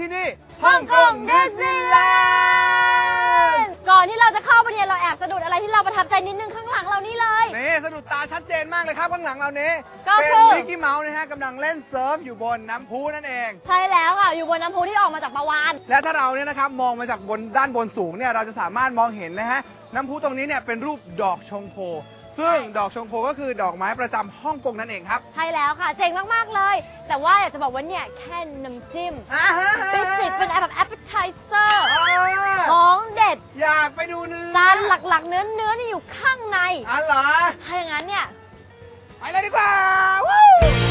ที่นี่ฮ่องกงดิสนีย์แลนด์ก่อนที่เราจะเข้าไปเนี่ยเราแอบสะดุดอะไรที่เราประทับใจนิดนึงข้างหลังเรานี่เลย นี่สะดุดตาชัดเจนมากเลยครับข้างหลังเรานี้ก็เป็นคือ มิกกี้เมาส์นะฮะกำลังเล่นเซิร์ฟอยู่บนน้ำพุนั่นเอง ใช่แล้วค่ะ อยู่บนน้ำพุที่ออกมาจากปลาวาน และถ้าเราเนี่ยนะครับมองมาจากบนด้านบนสูงเนี่ยเราจะสามารถมองเห็นนะฮะน้ำพุตรงนี้เนี่ยเป็นรูปดอกชงโค ซึ่งดอกชงโคก็คือดอกไม้ประจำฮ่องกงนั่นเองครับใช่แล้วค่ะ เจ๋งมาก ๆ เลย แต่ว่าอยากจะบอกว่าเนี่ย แค่น้ำจิ้มอ่าฮะเป็นสิบเป็นแบบ appetizer อ่าของเด็ดอยากไปดูเนื้อจานหลักๆ เนื้อเนื้อนี่อยู่ข้างใน อ๋อเหรอถ้าอย่างนั้นเนี่ย ไปเลยดีกว่าวู้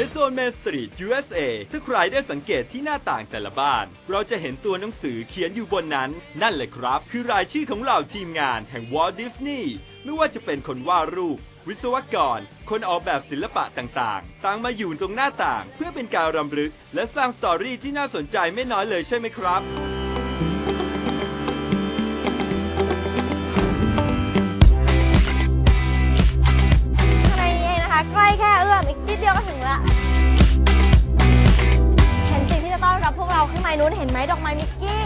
ในโซน Main Street USA ถ้าใครได้สังเกตที่หน้าต่างแต่ละบ้าน เราจะเห็นตัวหนังสือเขียนอยู่บนนั้น นั่นแหละครับ คือรายชื่อของเหล่าทีมงานแห่ง Walt Disney ไม่ว่าจะเป็นคนวาดรูป วิศวกร คนออกแบบศิลปะต่างๆ ต่างมาอยู่ตรงหน้าต่าง เพื่อเป็นการรำลึก และสร้างสตอรี่ที่น่าสนใจไม่น้อยเลยใช่ไหมครับ พวกเราข้างในนู้นเห็นไหมดอกไม้มิกกี้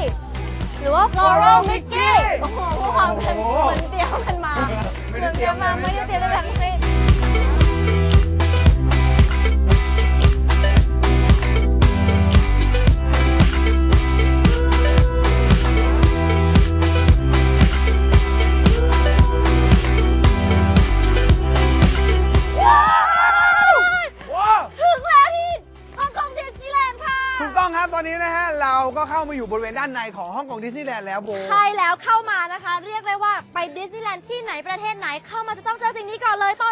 หรือว่า floral mickey โอ้โหพวกเราเป็นเหมือนเตรียมกันมา เหมือนเตรียมมาไม่ได้เตรียมอะไรทั้งสิ้น องครับตอนนี้นะฮะเราก็เข้ามาอยู่บริเวณด้านในของฮ่องกงดิสนีย์แลนด์แล้วโบใช่แล้วเข้ามานะคะ เรียกได้ว่าไปดิสนีย์แลนด์ที่ไหนประเทศไหนเข้ามาจะต้องเจอสิ่งนี้ก่อนเลยต้อน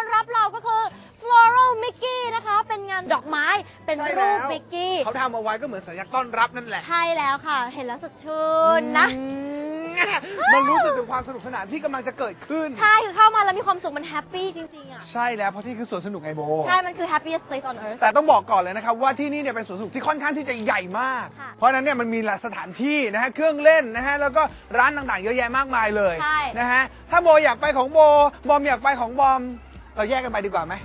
านดอกไม้เป็นใช่รูแล้ปวมิกกี้ เขาทำเอาไว้ก็เหมือนสัญลักษณ์ต้อนรับนั่นแหละใช่แล้วค่ะ เห็นแล้วสดชื่นนะ อืมมันรู้สึกถึงความสนุกสนานที่กำลังจะเกิดขึ้น ใช่คือเข้ามาแล้วมีความสุขมันแฮปปี้จริงๆอะ ใช่แล้วเพราะที่คือสวนสนุกไงโบ ใช่ มันคือ happiest place on earth แต่ต้องบอกก่อนเลยนะครับว่าที่นี่เนี่ยเป็นสวนสนุกที่ค่อนข้างที่จะใหญ่มาก ค่ะเพราะฉะนั้นเนี่ยมันมีหลายสถานที่นะฮะเครื่องเล่นนะฮะแล้วก็ร้านต่างๆ เยอะแยะมากมายเลยใช่ นะฮะถ้าโบอยากไปของโบบอมอยากไปของบอมเราแยกกันไปดีกว่าไหม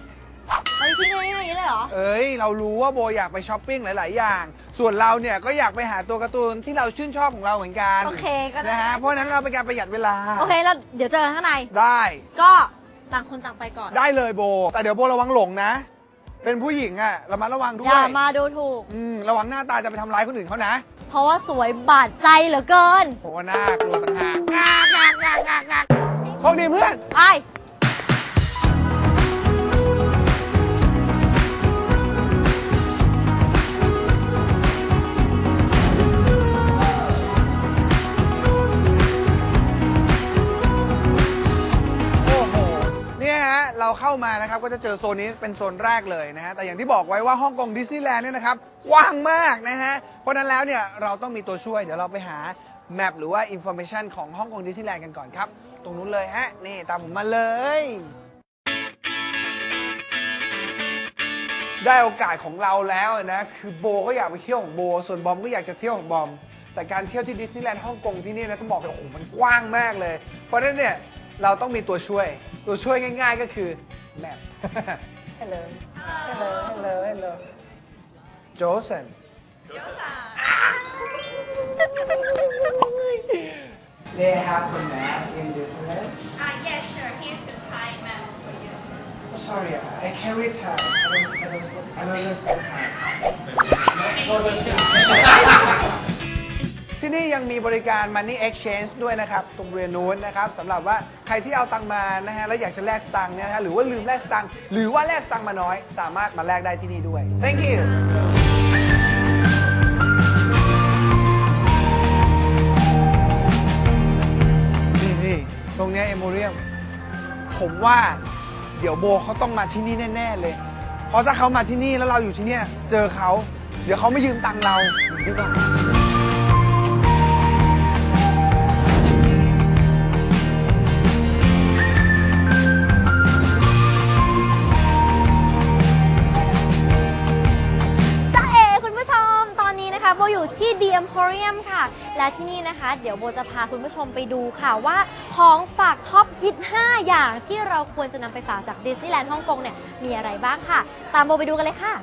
เอาจริงๆเลยอย่างนี้เลยเหรอ เอ้ย เรารู้ว่าโบอยากไปช้อปปิ้งหลาย ๆ อย่าง ส่วนเราเนี่ยก็อยากไปหาตัวการ์ตูนที่เราชื่นชอบของเราเหมือนกันโอเคก็ได้ นะฮะ เพราะฉะนั้นเราเป็นการประหยัดเวลา โอเคแล้วเดี๋ยวเจอกันข้างใน ได้ก็ต่างคนต่างไปก่อน ได้เลยโบ แต่เดี๋ยวโบระวังหลงนะ เป็นผู้หญิงอะระมัดระวังด้วอยย่ามาดูถูก อืมระวังหน้าตาจะไปทำร้ายคนอื่นเขานะเพราะว่าสวยบาดใจเหลือเกินโหน่ากลัวต่างหากงากงากงากงากงากโชคดีเพื่อน ไป เข้ามานะครับก็จะเจอโซนนี้เป็นโซนแรกเลยนะฮะแต่อย่างที่บอกไว้ว่าฮ่องกงดิสนีย์แลนด์เนี่ยนะครับกว้างมากนะฮะเพราะนั้นแล้วเนี่ยเราต้องมีตัวช่วยเดี๋ยวเราไปหาแมปหรือว่าอินโฟ a t ชันของฮ่องกงดิสนีย์แลนด์กันก่อนครับ ตรงนู้นเลยฮะนี่ตามผมมาเลย ได้โอกาสของเราแล้วนะคือโบก็อยากไปเที่ยวของโบ ส่วนบอมก็อยากจะเที่ยวของบอมแต่การเที่ยวที่ดิสนีย์แลนด์ฮ่องกงที่นี่นะต้องบอกเลยโอ้โหมันกว้างมากเลย เพราะฉะนั้นเนี่ย เราต้องมีตัวช่วย ตัวช่วยง่าย ๆ ก็คือแมป Hello Hello Hello Hello Johnson They have the map in Disneyland Uh, yeah, sure. Here's the Thai map for you. Oh, sorry, I can't read Thai. I don't, I don't, I don't understand Thai. ที่นี่ยังมีบริการ Money Exchange ด้วยนะครับ ตรงบริเวณนู้นนะครับสำหรับว่าใครที่เอาตังมานะฮะแล้วอยากจะแลกสตังค์เนี่ยนะฮะหรือว่าลืมแลกสตังค์หรือว่าแลกสตังค์มาน้อย สามารถมาแลกได้ที่นี่ด้วย Thank you นี่นี่ตรงเนี้เอโมเรียมผมว่าเดี๋ยวโบเขาต้องมาที่นี่แน่ๆเลย เพราะถ้าเขามาที่นี่แล้วเราอยู่ที่เนี่ยเจอเขา เดี๋ยวเขาไม่ยืมตังค์เราดีกว่า เรียู่ที่ The Emporium ค่ะ และที่นี่นะคะ เดี๋ยวโบจะพาคุณผู้ชมไปดูค่ะว่าของฝากท็อปฮิต 5 อย่างที่เราควรจะนำไปฝากจากดิสนีย์แลนด์ฮ่องกงเนี่ยมีอะไรบ้างค่ะ ตามโบไปดูกันเลยค่ะ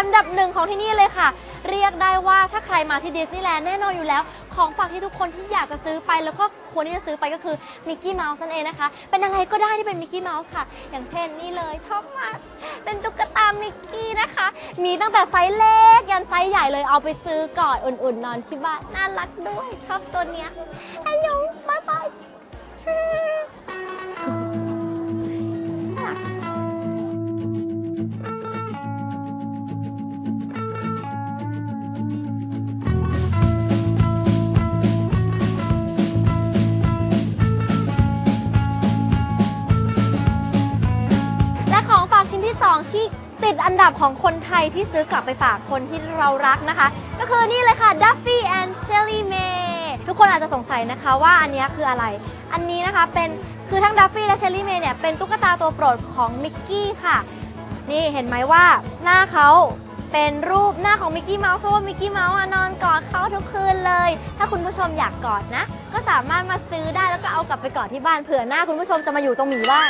อันดับหนึ่งของที่นี่เลยค่ะ เรียกได้ว่าถ้าใครมาที่ดิสนีย์แลนด์แน่นอนอยู่แล้ว ของฝากที่ทุกคนที่อยากจะซื้อไปแล้วก็ควรที่จะซื้อไปก็คือมิกกี้เมาส์นั่นเองนะคะ เป็นอะไรก็ได้ที่เป็นมิกกี้เมาส์ค่ะ อย่างเช่นนี่เลยชอบมากเป็นตุ๊กตามิกกี้นะคะ มีตั้งแต่ไซส์เล็กยันไซส์ใหญ่เลยเอาไปซื้อก่อนอุ่นๆนอนที่บ้านน่ารักด้วยชอบตัวเนี้ยอันยงบ๊ายบายับของคนไทยที่ซื้อกลับไปฝากคนที่เรารักนะคะ ก็คือนี่เลยค่ะ Duffy and Shelly May ทุกคนอาจจะสงสัยนะคะว่าอันนี้คืออะไร อันนี้นะคะเป็นคือทั้ง Duffy และ Shelly May เนี่ยเป็นตุ๊กตาตัวโปรดของมิกกี้ค่ะ นี่เห็นไหมว่าหน้าเขาเป็นรูปหน้าของมิกกี้เมาส์เพราะว่ามิกกี้เมาส์นอนกอดเขาทุกคืนเลย ถ้าคุณผู้ชมอยากกอดนะ ก็สามารถมาซื้อได้แล้วก็เอากลับไปกอดที่บ้านเผื่อหน้าคุณผู้ชมจะมาอยู่ตรงหมีบ้าง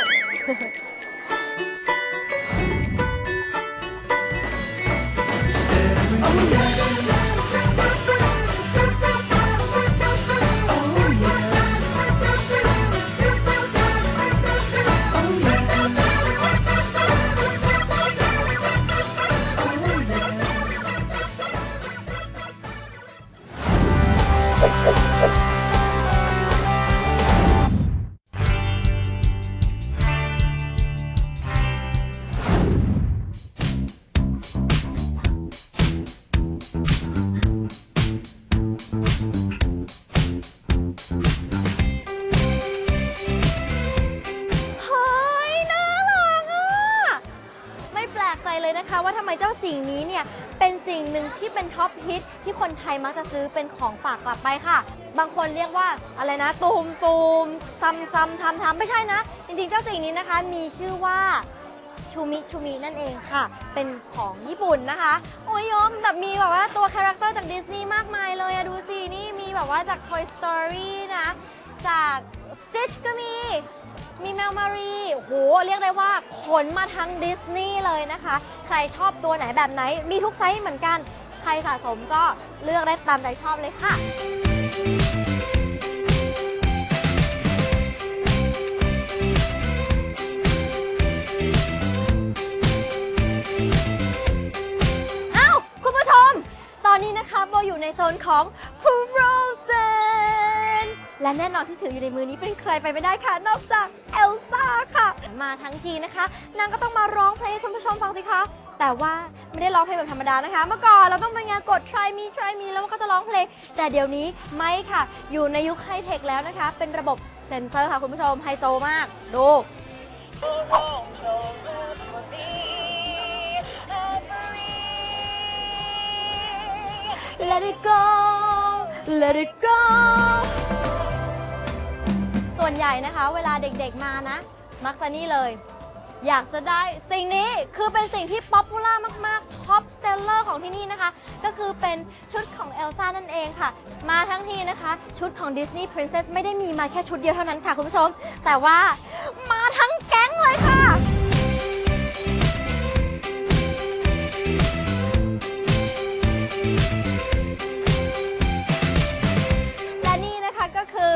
เนะคะ ว่าทำไมเจ้าสิ่งนี้เนี่ยเป็นสิ่งหนึ่งที่เป็นท็อปฮิตที่คนไทยมักจะซื้อเป็นของฝากกลับไปค่ะ บางคนเรียกว่าอะไรนะตูมตูมซัมซัมทำทำไม่ใช่นะ จริงๆเจ้าสิ่งนี้นะคะมีชื่อว่าชูมิชูมินั่นเองค่ะ เป็นของญี่ปุ่นนะคะ โอ้ยยมแบบมีแบบว่าตัวคาแรคเตอร์จากดิสนีย์มากมายเลยอะดูสิ นี่มีแบบว่าจาก Toy Story นะ จาก Stitch ก็มี มีแมวมารีโอ้โห เรียกได้ว่าขนมาทั้งดิสนีย์เลยนะคะ ใครชอบตัวไหนแบบไหน มีทุกไซส์เหมือนกัน ใครสะสมก็เลือกได้ตามใจชอบเลยค่ะอ้าวคุณผู้ชม ตอนนี้นะคะโบอยู่ในโซนของ Frozen และแน่นอนที่ถืออยู่ในมือนี้เป็นใครไปไม่ได้ค่ะ นอกจากเอลซ่าค่ะ มาทั้งทีนะคะ นางก็ต้องมาร้องเพลงให้คุณผู้ชมฟังสิคะ แต่ว่าไม่ได้ร้องเพลงแบบธรรมดานะคะ เมื่อก่อนเราต้องเป็นงานกด try me try me แล้วมันก็จะร้องเพลง แต่เดี๋ยวนี้ไม่ค่ะ อยู่ในยุคไฮเทคแล้วนะคะ เป็นระบบเซ็นเซอร์ค่ะคุณผู้ชมไฮโซมาก ดู Let it go Let it go วนใหญ่นะคะ เวลาเด็กๆมานะ มักจะนี่เลย อยากจะได้สิ่งนี้คือเป็นสิ่งที่ป๊อปปูล่ามากๆท็อปเซลเลอร์ของที่นี่นะคะ ก็คือเป็นชุดของเอลซ่านั่นเองค่ะ มาทั้งทีนะคะ ชุดของ Disney Princess ไม่ได้มีมาแค่ชุดเดียวเท่านั้นค่ะคุณผู้ชม แต่ว่ามาทั้งแก๊งเลยค่ะและนี่นะคะก็คือ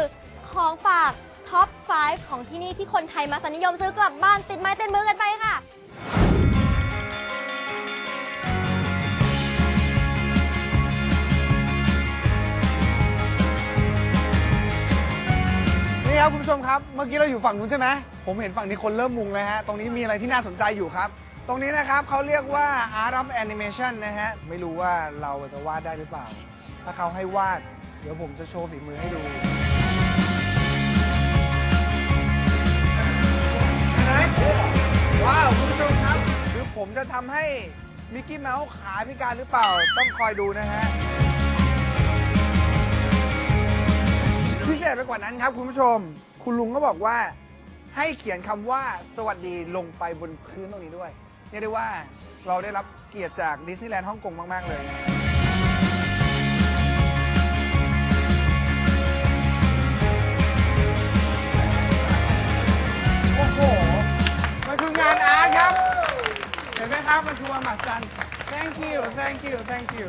ของฝาก ท็อป 5 ของที่นี่ที่คนไทยมักจะนิยมซื้อกลับบ้านติดไม้ติดมือกันไปค่ะ นี่ครับคุณผู้ชมครับ เมื่อกี้เราอยู่ฝั่งนู้นใช่ไหมผมเห็นฝั่งนี้คนเริ่มมุงเลยฮะ ตรงนี้มีอะไรที่น่าสนใจอยู่ครับ ตรงนี้นะครับเขาเรียกว่า Art of Animation นะฮะ ไม่รู้ว่าเราจะวาดได้หรือเปล่า ถ้าเขาให้วาด เดี๋ยวผมจะโชว์ฝีมือให้ดู ว้าวคุณผู้ชมครับ คือผมจะทำให้มิกกี้เมาส์ขาพิการหรือเปล่า ต้องคอยดูนะฮะ พิเศษไปกว่านั้นครับคุณผู้ชม คุณลุงก็บอกว่าให้เขียนคำว่าสวัสดีลงไปบนพื้นตรงนี้ด้วยเรียกได้ว่าเราได้รับเกียรติจากดิสนีย์แลนด์ฮ่องกงมาก ๆ เลย ห็นไหมครับมันคือวันมหัศจรรย์ thank you thank you thank you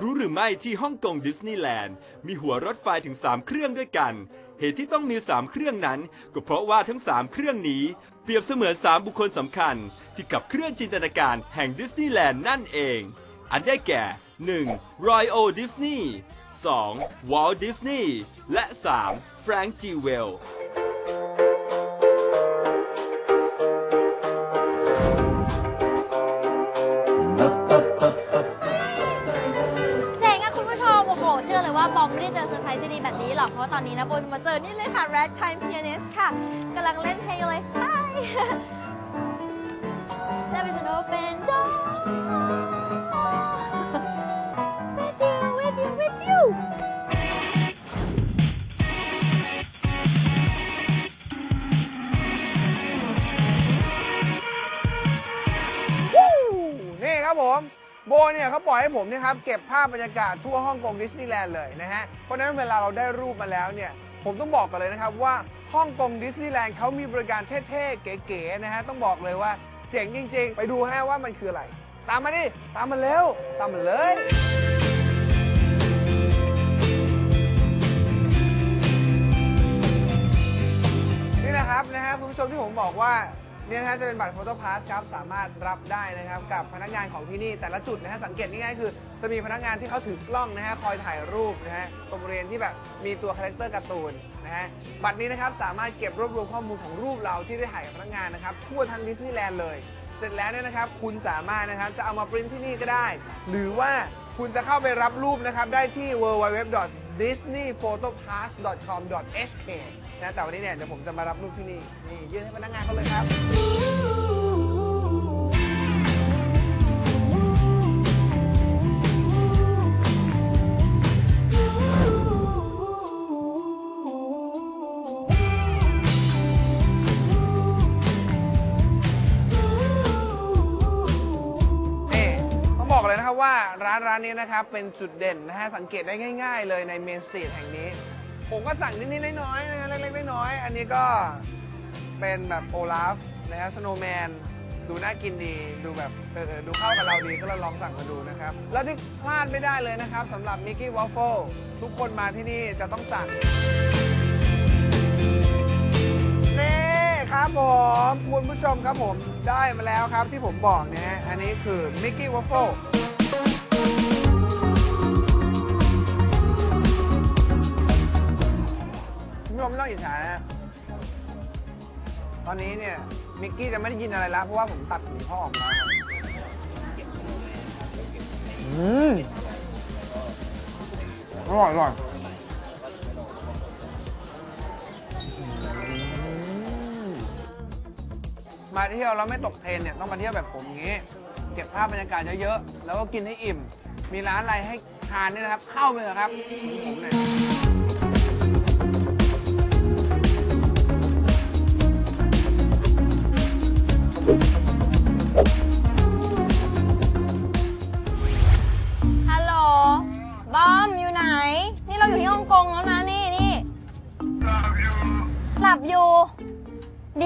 รู้หรือไม่ที่ฮ่องกงดิสนีย์แลนด์มีหัวรถไฟถึง 3 เครื่องด้วยกัน เหตุที่ต้องมี 3 เครื่องนั้น ก็เพราะว่าทั้ง 3 เครื่องนี้ เปรียบเสมือน 3 บุคคลสำคัญ ที่กับเครื่องจินตนาการแห่งดิสนีย์แลนด์นั่นเอง อันได้แก่ 1. Roy O. Disney 2. Walt Disney และ 3. Frank G. Well เจ๋งอะคุณผู้ชม โอ้โห เชื่อเลยว่าบอมไม่ได้เจอเซอร์ไพรส์ที่ดีแบบนี้หรอก เพราะว่าตอนนี้นะบนมาเจอนี่เลยค่ะ Ragtime Pianist ค่ะกำลังเล่นเพลงเลย Hi Love is an open door With บเนี่ยเขาปล่อยให้ผมเนี่ยครับเก็บภาพบรรยากาศทั่วฮ่องกงดิสนีย์แลนด์เลยนะฮะ เพราะฉะนั้นเวลาเราได้รูปมาแล้วเนี่ย ผมต้องบอกกันเลยนะครับว่าฮ่องกงดิสนีย์แลนด์เขามีบริการเท่ๆ เก๋ๆนะฮะ ต้องบอกเลยว่าเจ๋งจริงๆ ไปดูฮะว่ามันคืออะไร ตามมาดิ ตามมาเร็ว ตามมาเลยนี่แหละครับนะฮะคุณผู้ชมที่ผมบอกว่า เนี่ยนะฮะจะเป็นบัตรโฟโต้พาสครับสามารถรับได้นะครับกับพนักงานของที่นี่แต่ละจุดนะฮะสังเกตง่ายๆคือ จะมีพนักงานที่เขาถือกล้องนะฮะคอยถ่ายรูปนะฮะตรงบริเวณที่แบบมีตัวคาแรคเตอร์การ์ตูนนะฮะบัตรนี้นะครับสามารถเก็บรวบรวมข้อมูลของรูปเราที่ได้ถ่ายกับพนักงานนะครับทั่วทั้งดิสนีย์แลนด์เลย เสร็จแล้วเนี่ยนะครับคุณสามารถนะครับจะเอามาปริ้นที่นี่ก็ได้ หรือว่าคุณจะเข้าไปรับรูปนะครับได้ที่ www.disneyphotopass.com.hk นะแต่วันนี้เนี่ยเดี๋ยวผมจะมารับรูปที่นี่นี่ยื่นให้พนักงานเขาเลยครับ นี่ต้องบอกเลยนะครับว่าร้านร้านนี้นะครับเป็นจุดเด่นนะฮะสังเกตได้ง่าย ๆ เลยในเมนสตรีทแห่งนี้ ผมก็สั่งนิดๆน้อยๆนะฮะเล็กๆน้อยๆอันนี้ก็เป็นแบบโอลาฟนะฮะสโนว์แมนดูน่ากินดีดูแบบเออดูเข้ากับเราดีก็เราลองสั่งมาดูนะครับ แล้วที่พลาดไม่ได้เลยนะครับสำหรับมิกกี้วอฟเฟิลทุกคนมาที่นี่จะต้องสั่งนี่ครับผมคุณผู้ชมครับผมได้มาแล้วครับที่ผมบอกเนี่ยอันนี้คือมิกกี้วอฟเฟิล ชมไม่ต้องอิจฉานะฮะตอนนี้เนี่ยมิกกี้จะไม่ได้ยินอะไรแล้วเพราะว่าผมตัดหูพ่อออกมาแล้วอืมอร่อยอร่อยมาเที่ยวแล้วไม่ตกเทรนเนี่ยต้องมาเที่ยวแบบผมอย่างงี้ เก็บภาพบรรยากาศเยอะๆแล้วก็กินให้อิ่ม มีร้านอะไรให้ทานเนี่ยนะครับ เข้าไปเลยครับผมเนี่ย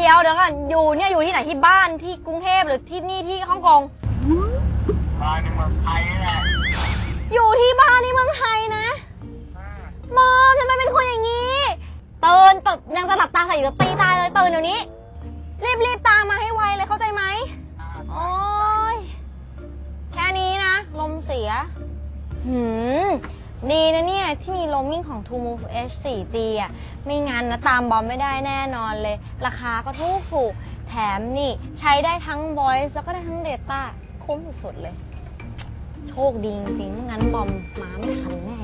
ดี๋ยวเดี๋ยวก่อนอยู่เนี่ยอยู่ที่ไหนที่บ้านที่กรุงเทพหรือที่นี่ที่ฮ่องกงมาในเมืองไทยนี่แหละอยู่ที่บ้านที่เมืองไทยนะบอมทำไมเป็นคนอย่างนี้ตื่นตื่นยังจะหลับตาใส่จะตีตายเลยตื่นเดี๋ยวนี้ รีบรีบตามมาให้ไวเลยเข้าใจไหมโอ้ยแค่นี้นะ ลมเสียหืม ดีนะเนี่ย ที่มีโรมมิ่งของ True Move H 4G อะไม่งั้นนะตามบอมไม่ได้แน่นอนเลย ราคาก็ถูกถูกแถมนี่ ใช้ได้ทั้ง Voice แล้วก็ได้ทั้ง Data คุ้มสุดเลย โชคดีจริงๆไม่งั้นบอมมาไม่ทันแน่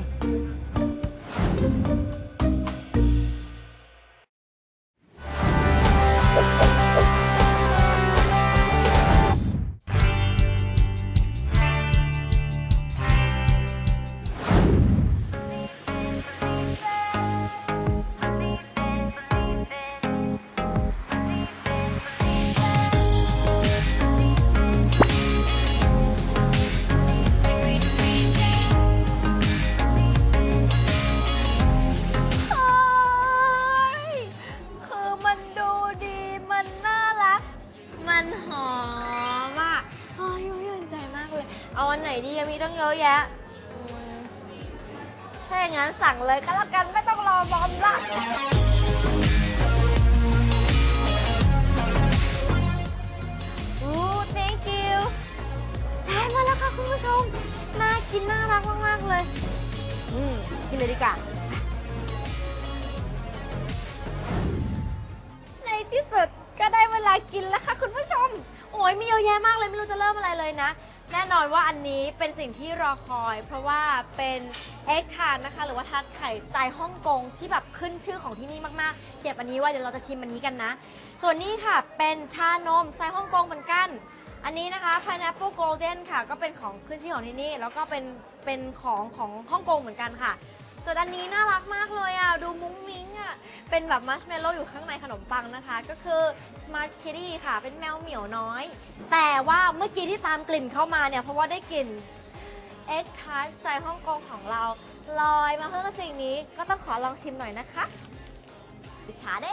เอาอันไหนดีมีตั้งเยอะแยะอืมถ้าอย่างนั้นสั่งเลยก็แล้วกันไม่ต้องรอบอมละอู้ thank you ได้มาแล้วค่ะคุณผู้ชม น่ากินน่ารักมาก ๆ เลย อืม กินเลยดีกว่า ในที่สุดก็ได้เวลากินแล้วค่ะคุณผู้ชม โอ้ยมีเยอะแยะมากเลยไม่รู้จะเริ่มอะไรเลยนะ แน่นอนว่าอันนี้เป็นสิ่งที่รอคอย เพราะว่าเป็นเอ็กทานนะคะ หรือว่าทาดไข่สไตล์ฮ่องกงที่แบบขึ้นชื่อของที่นี่มากๆ เก็บอันนี้ไว้เดี๋ยวเราจะชิมอันนี้กันนะ ส่วนนี้ค่ะเป็นชานมสไตล์ฮ่องกงเหมือนกัน อันนี้นะคะ Pineapple Golden ค่ะ ก็เป็นของขึ้นชื่อของที่นี่ แล้วก็เป็นเป็นของของฮ่องกงเหมือนกันค่ะ ส่วนอันนี้น่ารักมากเลยอะ ดูมุ้งมิ้งอะ เป็นแบบมัชเมลโล่อยู่ข้างในขนมปังนะคะ ก็คือ Smart Kitty ค่ะ เป็นแมวเหมียวน้อย แต่ว่าเมื่อกี้ที่ตามกลิ่นเข้ามาเนี่ย เพราะว่าได้กลิ่น Egg Tart สไตล์ฮ่องกงของเรา ลอยมาเพิ่มกับสิ่งนี้ก็ต้องขอลองชิมหน่อยนะคะอิจฉาเด้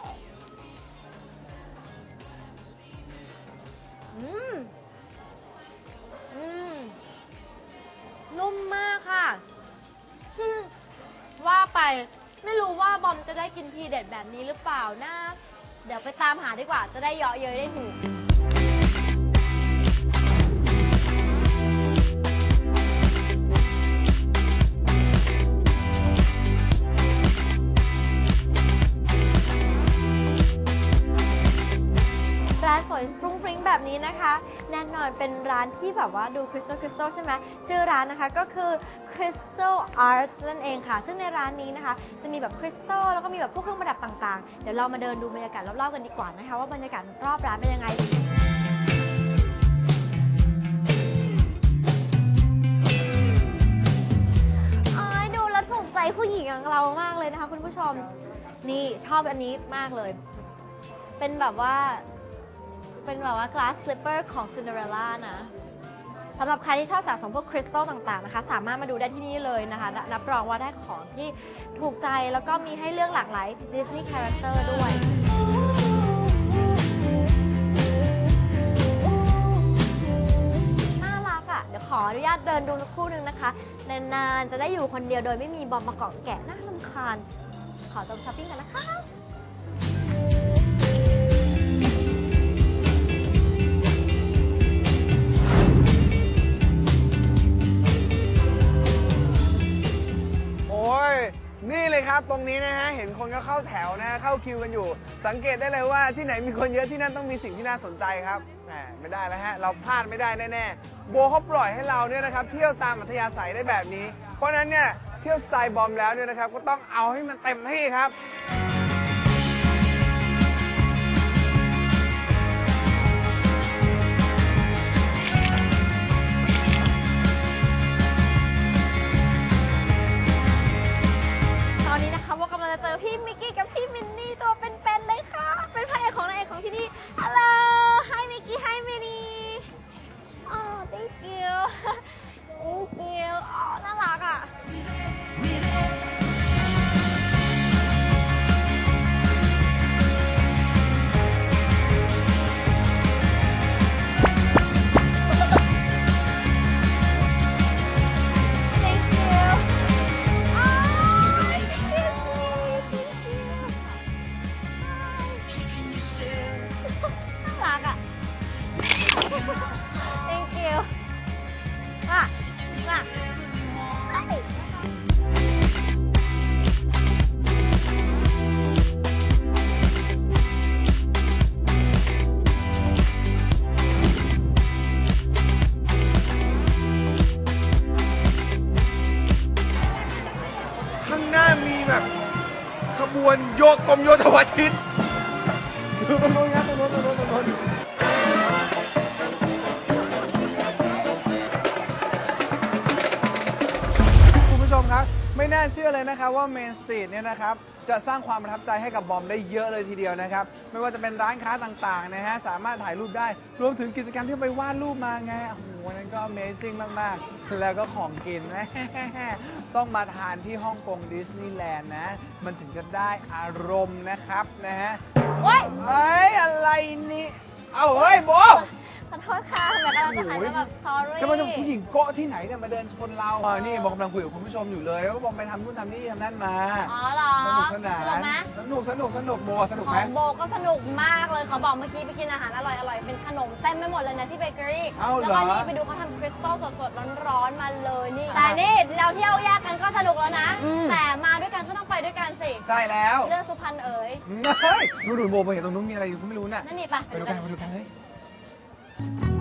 อืม อืม นุ่มมากค่ะ ว่าไปไม่รู้ว่าบอมจะได้กินทีเด็ดแบบนี้หรือเปล่านะ เดี๋ยวไปตามหาดีกว่าจะได้เยาะเย้ยได้ถูก อนเป็นร้านที่แบบว่าดูคริสตัลคริสตัลใช่ไหมชื่อร้านนะคะก็คือ Crystal Art นั่นเองค่ะ ซึ่งในร้านนี้นะคะ จะมีแบบคริสตัลแล้วก็มีแบบพวกเครื่องประดับต่างๆ เดี๋ยวเรามาเดินดูบรรยากาศรอบๆกันดีกว่านะคะ ว่าบรรยากาศรอบร้านเป็นยังไงอ๋อดูแลถูกใจผู้หญิงอย่างเรามากเลยนะคะคุณผู้ชม นี่ชอบอันนี้มากเลย เป็นแบบว่า เป็นแบบว่า glass slipper ของ Cinderella นะสำหรับใครที่ชอบสะสมพวกคริสตัลต่างๆนะคะ สามารถมาดูได้ที่นี่เลยนะคะ รับรองว่าได้ของที่ถูกใจแล้วก็มีให้เลือกหลากหลาย Disney character ด้วยน่ารักอะ่ะเดี๋ยวขออนุญาตเดินดูสักครู่นึงนะคะ นานๆ จะได้อยู่คนเดียวโดยไม่มีบอมมาเกาะแกะน่าลำคาญ ขอตัวช้อปปิ้งกันนะคะ นี่เลยครับตรงนี้นะฮะเห็นคนก็เข้าแถวนะเข้าคิวกันอยู่ สังเกตได้เลยว่าที่ไหนมีคนเยอะที่นั่นต้องมีสิ่งที่น่าสนใจครับแหมไม่ได้แล้วฮะเราพลาดไม่ได้แน่ๆโบเขาปล่อยให้เราเนี่ยนะครับเที่ยวตามอัธยาศัยได้แบบนี้ เพราะฉะนั้นเนี่ยเที่ยวสไตล์บอมแล้วเนี่ยนะครับก็ต้องเอาให้มันเต็มที่ครับ โย น่าเชื่อเลยนะครับว่าเมนสตรีทเนี่ยนะครับจะสร้างความประทับใจให้กับบอมได้เยอะเลยทีเดียวนะครับ ไม่ว่าจะเป็นร้านค้าต่างๆนะฮะสามารถถ่ายรูปได้ รวมถึงกิจกรรมที่ไปวาดรูปมาไงโอ้โหวันนั้นก็ Amazing มากๆ แล้วก็ของกินต้องมาทานที่ฮ่องกงดิสนีย์แลนด์นะ มันถึงจะได้อารมณ์นะครับนะฮะโอ๊ยเฮ้ยอะไรนี่ เอาเฮ้ยโบ ขอโทษค่ะแม่กำลังจะหันมาแบบ sorry จะมาจะผู้หญิงโกะที่ไหนเนี่ยมาเดินชนเราอ่านี่บอกกำลังคุยกับคุณผู้ชมอยู่เลยว่าบอกไปทำนู่นทำนี่ทำนั่นมา อ๋อเหรอสนุกสนานสนุกไหมสนุกสนุกสนุกโบสนุกขไหมองโบก็สนุกมากเลยเขาบอกเมื่อกี้ไปกินอาหารอร่อยอร่อยเป็นขนมเต็มไปหมดเลยนะที่เบเกอรี่เอ้าเหรอแล้วก็นี่ไปดูเขาทำคริสตัลสดๆร้อนๆมาเลยนี่แต่นี่เราเที่ยวแยกกันก็สนุกแล้วนะ แต่มาด้วยกันก็ต้องไปด้วยกันสิใช่แล้วเรื่องสุพรรณเอ๋ยเฮ้ยดูดูโบไปเห็นตรงนู้นมีอะไรอยู่ก็ไม่รู้น่ะนั่นนี่ปะไปดูกันไปดูกันเฮ้ย Thank you.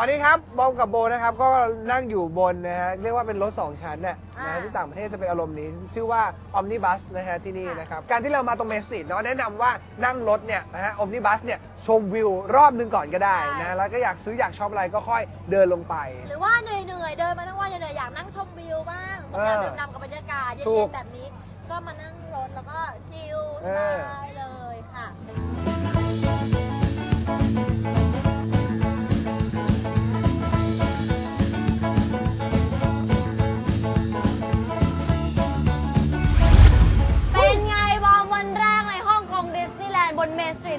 ตอนนี้ครับบอมกับโบนะครับก็นั่งอยู่บนนะฮะเรียกว่าเป็นรถ 2 ชั้นน่ะนะฮะที่ต่างประเทศจะเป็นอารมณ์นี้ชื่อว่า Omnibus นะฮะที่นี่นะครับ การที่เรามาตรงเมสติดเนาะแนะนำว่านั่งรถเนี่ยนะฮะ Omnibus เนี่ยชมวิวรอบหนึงก่อนก็ได้นะแล้วก็อยากซื้ออยากชอบอะไรก็ค่อยเดินลงไป หรือว่าเหนื่อยๆเดินมาทั้งวันเหนื่อยๆอยากนั่งชมวิวบ้างเอออยากดื่มด่ำกับบรรยากาศเย็ถูกนๆแบบนี้ ก็มานั่งรถแล้วก็ชิลเอสอ บายเลยค่ะ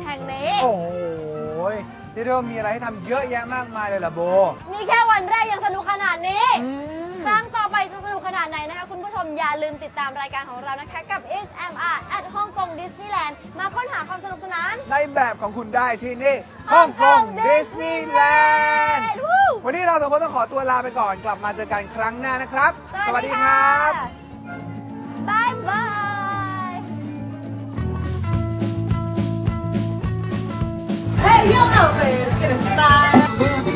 แห่งนี้ โอ้โหเรียกได้ว่ามีอะไรให้ทำเยอะแยะมากมายเลยล่ะโบ นี่แค่วันแรกยังสนุกขนาดนี้ครั้งต่อไปจะสนุกขนาดไหนนะคะ คุณผู้ชมอย่าลืมติดตามรายการของเรานะคะ กับ Is MR at ฮ่องกงดิสนีย์แลนด์มาค้นหาความสนุกสนานในแบบของคุณได้ที่นี่ฮ่องกงดิสนีย์แลนด์ วู้ วันนี้เราสองคนต้องขอตัวลาไปก่อน กลับมาเจอกันครั้งหน้านะครับ สวัสดีครับบ Hey, y'all know this. Get a smile.